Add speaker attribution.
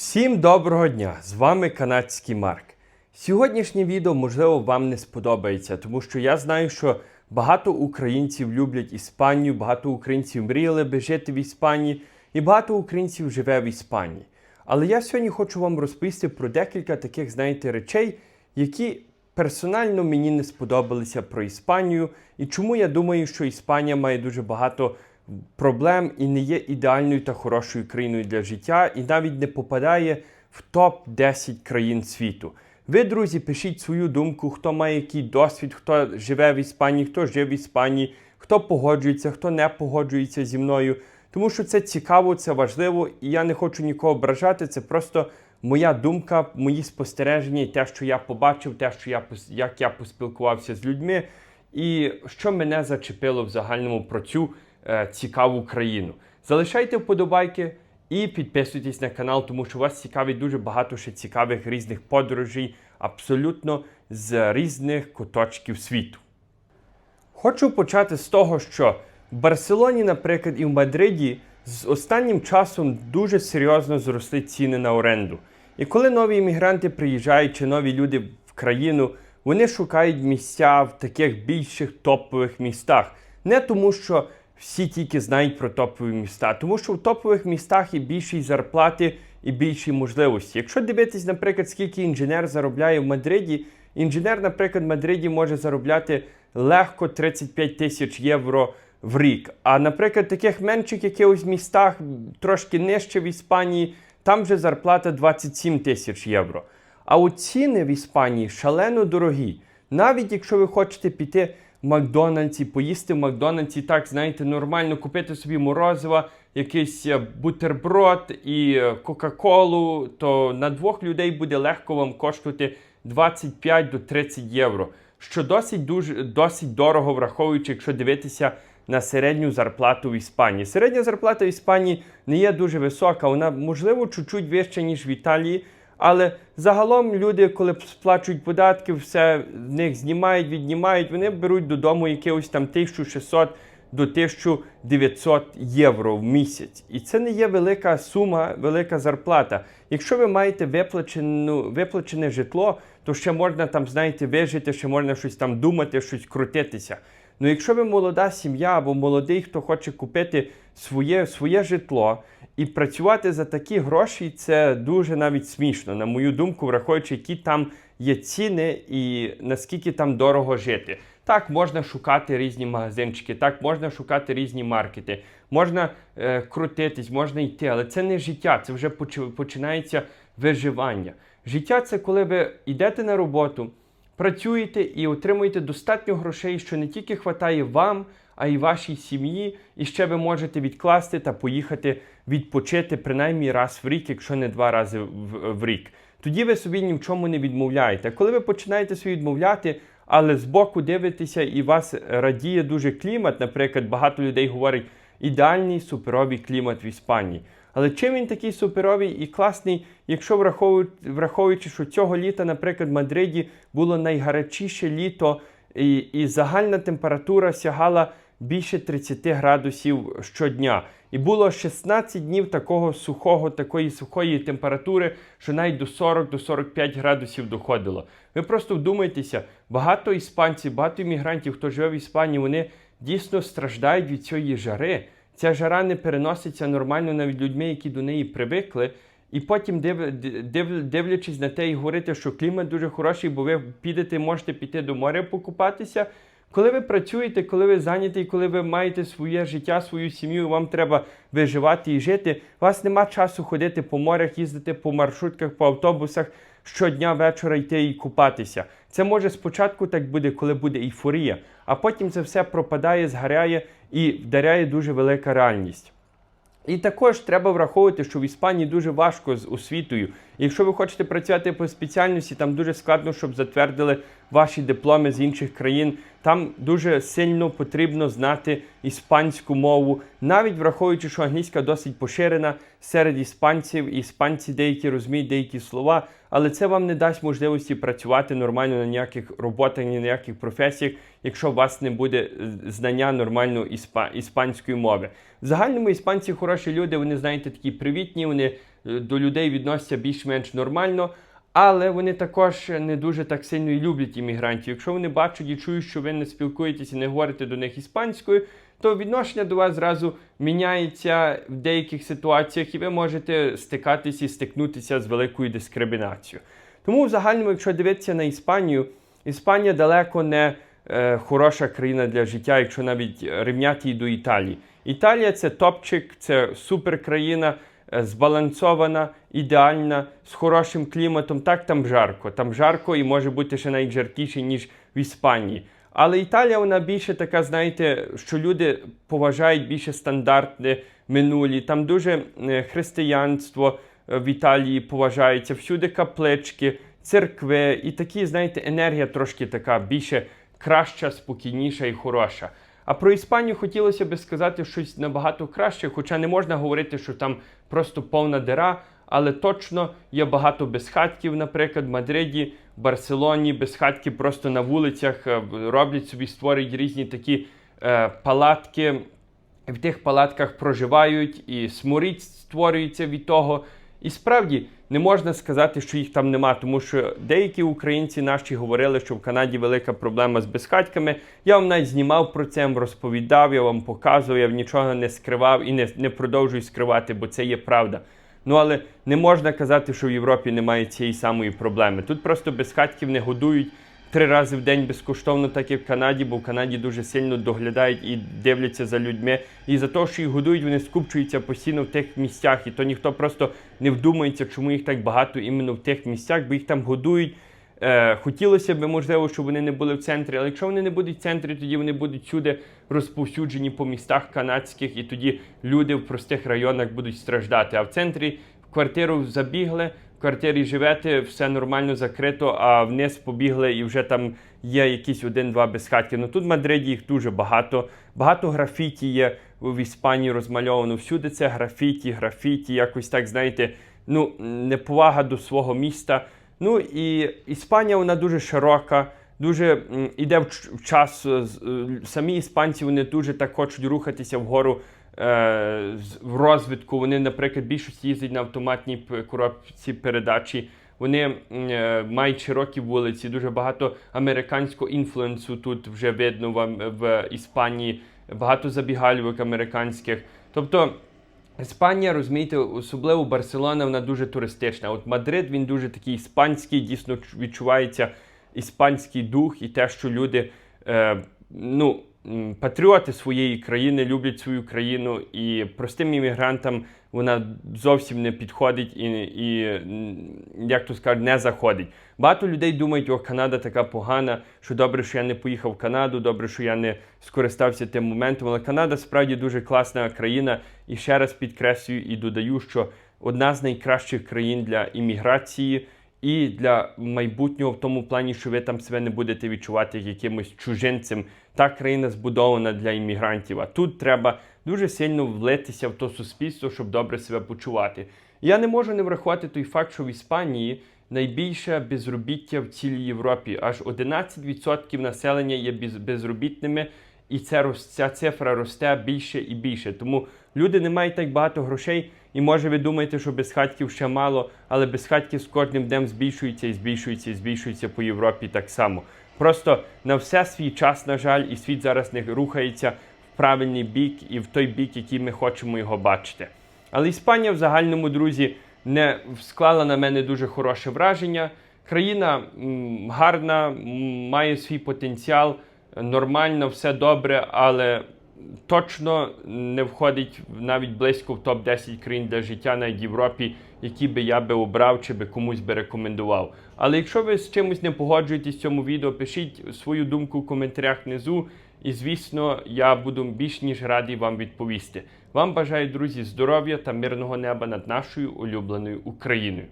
Speaker 1: Всім доброго дня! З вами канадський Марк. Сьогоднішнє відео, можливо, вам не сподобається, тому що я знаю, що багато українців люблять Іспанію, багато українців мріяли би жити в Іспанії, і багато українців живе в Іспанії. Але я сьогодні хочу вам розповісти про декілька таких, знаєте, речей, які персонально мені не сподобалися про Іспанію, і чому я думаю, що Іспанія має дуже багато проблем і не є ідеальною та хорошою країною для життя, і навіть не попадає в топ-10 країн світу. Ви, друзі, пишіть свою думку, хто має який досвід, хто живе в Іспанії, хто жив в Іспанії, хто погоджується, хто не погоджується зі мною. Тому що це цікаво, це важливо, і я не хочу нікого ображати. Це просто моя думка, мої спостереження, те, що я побачив, те, що я як я поспілкувався з людьми, і що мене зачепило в загальному про цю цікаву країну. Залишайте вподобайки і підписуйтесь на канал, тому що вас цікавить дуже багато ще цікавих різних подорожей, абсолютно з різних куточків світу. Хочу почати з того, що в Барселоні, наприклад, і в Мадриді з останнім часом дуже серйозно зросли ціни на оренду. І коли нові іммігранти приїжджають чи нові люди в країну, вони шукають місця в таких більших топових містах. Не тому, що всі тільки знають про топові міста, тому що в топових містах є більші зарплати і більші можливості. Якщо дивитись, наприклад, скільки інженер заробляє в Мадриді, інженер, наприклад, в Мадриді може заробляти легко 35 тисяч євро в рік. А, наприклад, таких менших якихось містах, трошки нижче в Іспанії, там вже зарплата 27 тисяч євро. А от ціни в Іспанії шалено дорогі. Навіть якщо ви хочете піти Макдональдсі, поїсти в Макдональдсі, так знаєте, нормально купити собі морозива, якийсь е, бутерброд і е, Кока-Колу, то на двох людей буде легко вам коштувати 25 до 30 євро, що досить дуже досить дорого, враховуючи, якщо дивитися на середню зарплату в Іспанії. Середня зарплата в Іспанії не є дуже висока, вона можливо чуть-чуть вища, ніж в Італії. Але загалом люди, коли сплачують податки, все з них знімають, віднімають, вони беруть додому якихось там 1600 до 1900 євро в місяць. І це не є велика сума, велика зарплата. Якщо ви маєте виплачену, виплачене житло, то ще можна там, знаєте, вижити, ще можна щось там думати, щось крутитися. Ну, якщо ви молода сім'я або молодий, хто хоче купити своє, своє житло і працювати за такі гроші, це дуже навіть смішно, на мою думку, враховуючи, які там є ціни і наскільки там дорого жити. Так, можна шукати різні магазинчики, так, можна шукати різні маркети, можна е, крутитись, можна йти, але це не життя, це вже починається виживання. Життя це коли ви йдете на роботу, працюєте і отримуєте достатньо грошей, що не тільки хватає вам, а й вашій сім'ї, і ще ви можете відкласти та поїхати відпочити принаймні раз в рік, якщо не два рази в, рік. Тоді ви собі ні в чому не відмовляєте. Коли ви починаєте собі відмовляти, але збоку дивитеся і вас радіє дуже клімат, наприклад, багато людей говорять ідеальний суперовий клімат в Іспанії. Але чим він такий суперовий і класний, якщо враховуючи, що цього літа, наприклад, в Мадриді було найгарячіше літо, і, і загальна температура сягала більше 30 градусів щодня. І було 16 днів такого сухого, такої сухої температури, що навіть до 40 до 45 градусів доходило. Ви просто вдумайтеся, багато іспанців, багато іммігрантів, хто живе в Іспанії, вони дійсно страждають від цієї жари. Ця жара не переноситься нормально навіть людьми, які до неї привикли. І потім, див, див, дивлячись на те і говорити, що клімат дуже хороший, бо ви підете, можете піти до моря покупатися. Коли ви працюєте, коли ви зайняті, коли ви маєте своє життя, свою сім'ю, вам треба виживати і жити, у вас нема часу ходити по морях, їздити по маршрутках, по автобусах, щодня вечора йти і купатися. Це може спочатку так буде, коли буде ейфорія, а потім це все пропадає, згаряє і вдаряє дуже велика реальність. І також треба враховувати, що в Іспанії дуже важко з освітою. Якщо ви хочете працювати по спеціальності, там дуже складно, щоб затвердили ваші дипломи з інших країн. Там дуже сильно потрібно знати іспанську мову, навіть враховуючи, що англійська досить поширена серед іспанців, іспанці деякі розуміють деякі слова, але це вам не дасть можливості працювати нормально на ніяких роботах, ні на ніяких професіях, якщо у вас не буде е, знання нормально іспа- іспанської мови. В загальному іспанці хороші люди, вони знаєте, такі привітні, вони до людей відносяться більш-менш нормально. Але вони також не дуже так сильно і люблять іммігрантів. Якщо вони бачать і чують, що ви не спілкуєтесь і не говорите до них іспанською, то відношення до вас зразу міняється в деяких ситуаціях, і ви можете стикатися і стикнутися з великою дискримінацією. Тому в загальному, якщо дивитися на Іспанію, Іспанія далеко не е, хороша країна для життя, якщо навіть рівняти її до Італії. Італія це топчик, це суперкраїна, е, збалансована, ідеальна, з хорошим кліматом. Так, там жарко. Там жарко і може бути ще навіть жаркіше, ніж в Іспанії. Але Італія вона більше така, знаєте, що люди поважають більше стандартне минулі. Там дуже е, християнство е, в Італії поважається, всюди каплички, церкви, і такі, знаєте, енергія трошки така більше краща, спокійніша і хороша. А про Іспанію хотілося би сказати щось набагато краще, хоча не можна говорити, що там просто повна дира, але точно є багато безхатків, наприклад, в Мадриді, Барселоні, безхатки просто на вулицях е, роблять собі, створюють різні такі е, палатки. В тих палатках проживають і сморід створюється від того. І справді не можна сказати, що їх там нема, тому що деякі українці наші говорили, що в Канаді велика проблема з безхатьками. Я вам навіть знімав про це, розповідав, я вам показував, я нічого не скривав і не, не продовжую скривати, бо це є правда. Ну але не можна казати, що в Європі немає цієї самої проблеми. Тут просто безхатків не годують три рази в день безкоштовно, так як в Канаді, бо в Канаді дуже сильно доглядають і дивляться за людьми. І за те, що їх годують, вони скупчуються постійно в тих місцях. І то ніхто просто не вдумається, чому їх так багато іменно в тих місцях, бо їх там годують. Е, хотілося б, можливо, щоб вони не були в центрі, але якщо вони не будуть в центрі, тоді вони будуть сюди розповсюджені по містах канадських, і тоді люди в простих районах будуть страждати. А в центрі в квартиру забігли, квартирі живете, все нормально закрито, а вниз побігли і вже там є якісь один-два безхатки. Ну тут в Мадриді їх дуже багато. Багато графіті є в Іспанії розмальовано. Всюди це графіті, графіті, якось так, знаєте, ну, неповага до свого міста. Ну і Іспанія вона дуже широка, дуже м, іде в, час. е, Самі іспанці вони дуже так хочуть рухатися вгору в розвитку. Вони, наприклад, більшість їздять на автоматній коробці передачі. Вони е, мають широкі вулиці, дуже багато американського інфлюенсу тут вже видно в, в Іспанії, багато забігальвок американських. Тобто Іспанія, розумієте, особливо Барселона, вона дуже туристична. От Мадрид він дуже такий іспанський, дійсно відчувається іспанський дух і те, що люди е, ну, патріоти своєї країни люблять свою країну, і простим іммігрантам вона зовсім не підходить і, і як то скажуть, не заходить. Багато людей думають, о, Канада така погана, що добре, що я не поїхав в Канаду, добре, що я не скористався тим моментом. Але Канада справді дуже класна країна. І ще раз підкреслюю і додаю, що одна з найкращих країн для імміграції і для майбутнього в тому плані, що ви там себе не будете відчувати як якимось чужинцем. Та країна збудована для іммігрантів. А тут треба дуже сильно влитися в то суспільство, щоб добре себе почувати. Я не можу не врахувати той факт, що в Іспанії найбільше безробіття в цілій Європі. Аж 11% населення є без- безробітними, і це ця цифра росте більше і більше. Тому люди не мають так багато грошей. І може ви думаєте, що безхатьків ще мало, але безхатьків з кожним днем збільшується і збільшується і збільшується по Європі так само. Просто на все свій час, на жаль, і світ зараз не рухається в правильний бік і в той бік, який ми хочемо його бачити. Але Іспанія в загальному, друзі, не склала на мене дуже хороше враження. Країна м, гарна, м, має свій потенціал, нормально, все добре, але точно не входить навіть близько в топ-10 країн для життя в Європі, які би я би обрав чи би комусь би рекомендував. Але якщо ви з чимось не погоджуєтесь в цьому відео, пишіть свою думку в коментарях внизу. І звісно, я буду більш ніж радий вам відповісти. Вам бажаю, друзі, здоров'я та мирного неба над нашою улюбленою Україною.